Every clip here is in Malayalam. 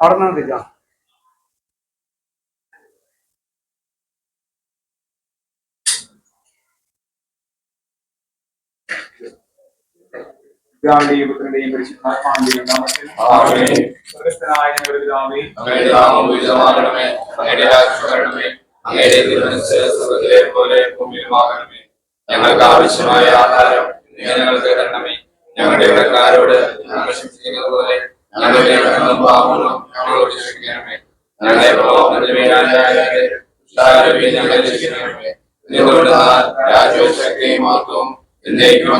അവിടെ നിന്നാണ് തിരിച്ചാ പിതാവിന്റെയും പുത്രന്റെയും പരിശുദ്ധാത്മാവിന്റെയും നാമത്തിൽ ആമേൻ. സ്വർഗസ്ഥനായ ഞങ്ങളുടെ പിതാവേ അങ്ങയുടെ നാമം ഉചിതമാകണമേ അങ്ങയുടെ രാജ്യം വരണമേ അങ്ങയുടെ തിരുമനസ് സ്വർഗത്തിലെ പോലെ ഭൂമിയിലുമാകണമേ. ഞങ്ങൾക്ക് ആവശ്യമായ ആഹാരം ഞങ്ങൾക്ക് തരണമേ. ഞങ്ങളുടെ ഇടക്കാരോട് പോലെ എന്നേക്കും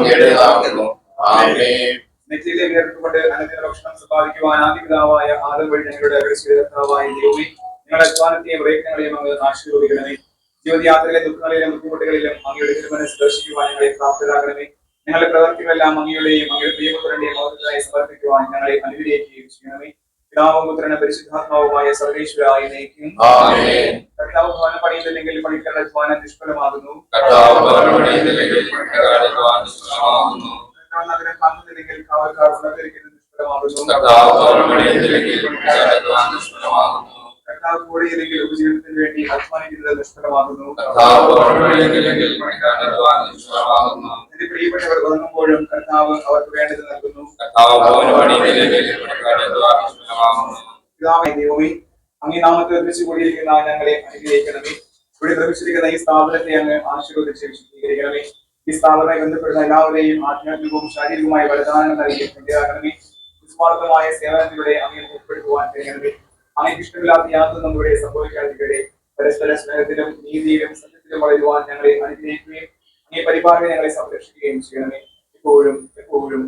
ജീവിതയാത്രയിലെ ദുഃഖങ്ങളിലും ബുദ്ധിമുട്ടുകളിലും അങ്ങയുടെ ദർശിക്കുവാൻ ഞങ്ങളെ പ്രാപ്തരാകണമേ. ഞങ്ങളുടെ പ്രവർത്തികളെല്ലാം അങ്ങയുടെയും അങ്ങയുടെ പ്രിയപുത്രന്റെയും മൗതത്തിനായി സമർപ്പിക്കുവാൻ ഞങ്ങളെ അനുഗ്രഹിക്കുകയും ചെയ്യണമേ. പിതാവും പുത്രനും പരിശുദ്ധാത്മാവുമായ സർവേശ്വരായി നയിക്കും. കർത്താവ് ഭവനം പണിയുന്നില്ലെങ്കിൽ പണിക്കാരുടെ അധ്വാനം നിഷ്ഫലമാകുന്നു. കർത്താവ് കർത്താവ് നഗരം കാവൽക്കാർ നിഷ്ഫലമാകുന്നു. കൂടെയില്ലെങ്കിൽ ഉപജീവനത്തിന് വേണ്ടി അധ്വാനിക്കുന്നത് നിഷ്ഫലമാകുന്നു. പ്രിയപ്പെട്ടവർ ഉറങ്ങുമ്പോഴും കർത്താവ് അവർക്ക് വേണ്ടത് നൽകുന്നു. പിതാവേ ദൈവമേ അങ്ങേ നാമത്തെ ഒരുമിച്ച് കൂടിയിരിക്കുന്ന ഞങ്ങളെ അനുഗ്രഹിക്കണമേ. ഇവിടെ നിർമ്മിച്ചിരിക്കുന്ന ഈ സ്ഥാപനത്തെ അങ്ങ് ആശീർവദിച്ച് വിശദീകരിക്കണമേ ഈ സ്ഥാപനമായി ബന്ധപ്പെടുന്ന എല്ലാവരെയും ആധ്യാത്മികവും ശാരീരികവുമായ വരദാനം നൽകി നിസ്വാർത്ഥമായ സേവനത്തിലൂടെ അങ്ങനെ ഉൾപ്പെടുത്തുവാൻ കഴിയണമേ. അങ്ങനെ ഇഷ്ടമില്ലാത്ത യാതൊന്നും നമ്മുടെ സംഭവിക്കാതിരിക്കട്ടെ. പരസ്പര സ്നേഹത്തിലും നീതിയിലും സത്യത്തിലും വളരുവാൻ ഞങ്ങളെ അനുഗ്രഹിക്കുകയും പരിപാലനം ഞങ്ങളെ സംരക്ഷിക്കുകയും ചെയ്യണമേ. ഇപ്പോഴും എപ്പോഴും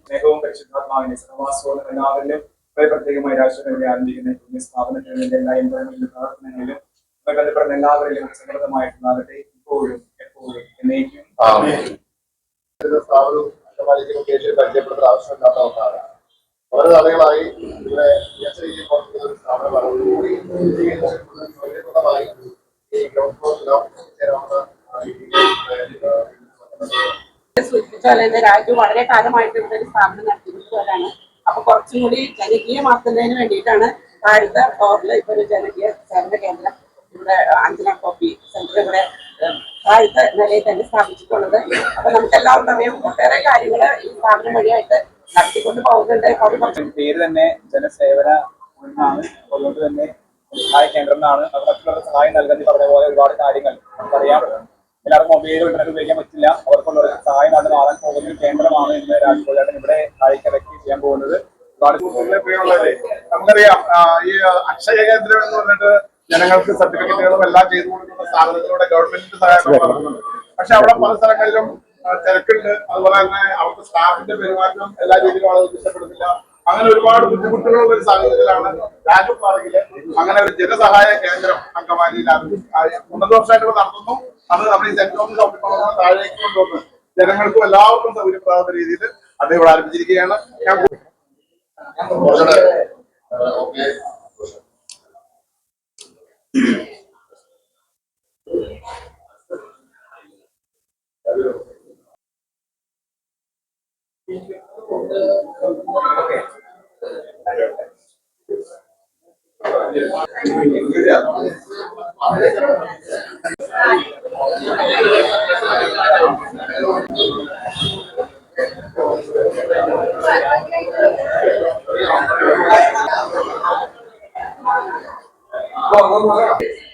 സ്നേഹവും പരിശുദ്ധാത്മാവിന്റെ സഹവാസവും എല്ലാവരിലും പ്രത്യേകമായി രാഷ്ട്രങ്ങളുടെ ആരംഭിക്കുന്ന സ്ഥാപനത്തിന് എല്ലാ യന്ത്രങ്ങളിലും പ്രവർത്തനങ്ങളിലും ബന്ധപ്പെടുന്ന എല്ലാവരിലും സമൃദ്ധമായിട്ടുണ്ടാകട്ടെ ഇപ്പോഴും എപ്പോഴും എന്നേക്കും. ആമേൻ. സ്ഥാപനവും പരിചയപ്പെടുന്ന ആവശ്യമില്ലാത്ത ഒന്നാണ്. വളരെ നാളുകളായി ഇവിടെ മികച്ച രാജ്യം വളരെ കാലമായിട്ട് ഇവിടെ ഒരു സ്ഥാപനം നടത്തിയിട്ടുള്ളതാണ് അപ്പൊ കുറച്ചും കൂടി ജനകീയമാക്കുന്നതിന് വേണ്ടിയിട്ടാണ് താഴത്തെ ഫ്ലോറിൽ ഇപ്പൊ ഒരു ജനകീയ സേവന കേന്ദ്രം ഇവിടെ അഞ്ചന കോപ്പി സെന്റർ ഇവിടെ താഴത്തെ നിലയിൽ തന്നെ സ്ഥാപിച്ചിട്ടുള്ളത്. അപ്പൊ നമുക്ക് എല്ലാവർക്കും അറിയാം ഒട്ടേറെ കാര്യങ്ങൾ ഈ സ്ഥാപനം വഴിയായിട്ട് നടത്തിക്കൊണ്ട് പോകുന്നുണ്ട് പേര് തന്നെ ജനസേവന എന്നാണ് അതുകൊണ്ട് തന്നെ സഹായ കേന്ദ്രം എന്നാണ് മറ്റുള്ളവർക്ക് സഹായം നൽകുന്ന പറഞ്ഞ പോലെ ഒരുപാട് കാര്യങ്ങൾ നമുക്കറിയാം എല്ലാവർക്കും മൊബൈൽ ഇന്റർനെറ്റ് ഉപയോഗിക്കാൻ പറ്റില്ല. അവർക്കുള്ള സഹായം നടന്ന് മാറാൻ പോകുന്ന ഒരു കേന്ദ്രമാണ് ഇന്ന് രാജ്കോട്ടാണ് ഇവിടെ വ്യക്തി ചെയ്യാൻ പോകുന്നത്. ഒരുപാട് പ്രിയമുള്ളവരെ നമുക്കറിയാം ഈ അക്ഷയ കേന്ദ്രം എന്ന് പറഞ്ഞിട്ട് ജനങ്ങൾക്ക് സർട്ടിഫിക്കറ്റുകളും എല്ലാം ചെയ്തു കൊടുക്കുന്ന സ്ഥാപനത്തിലൂടെ ഗവൺമെന്റിന്റെ സഹായം പക്ഷെ അവിടെ പല സ്ഥലങ്ങളിലും തിരക്കുണ്ട്. അതുപോലെ തന്നെ അവർക്ക് സ്റ്റാഫിന്റെ പെരുമാറ്റം എല്ലാ രീതിയിലും ആളുകൾക്ക് ഇഷ്ടപ്പെടുന്നില്ല. അങ്ങനെ ഒരുപാട് ബുദ്ധിമുട്ടുകളുള്ള ഒരു സാഹചര്യത്തിലാണ് രാജു പാർക്കിൽ അങ്ങനെ ഒരു ജനസഹായ കേന്ദ്രം അങ്കമാലിയിൽ ഉന്നതോഷമായിട്ട് നടത്തുന്നു. അത് നമ്മൾ ഈ സെന്റ് തോമസ് മാളിൽ താഴേക്ക് കൊണ്ടുവന്ന് ജനങ്ങൾക്കും എല്ലാവർക്കും സൗകര്യപ്രദമായ രീതിയിൽ അത് ഇവിടെ ആരംഭിച്ചിരിക്കുകയാണ്. ഞാൻ Vamos, vamos.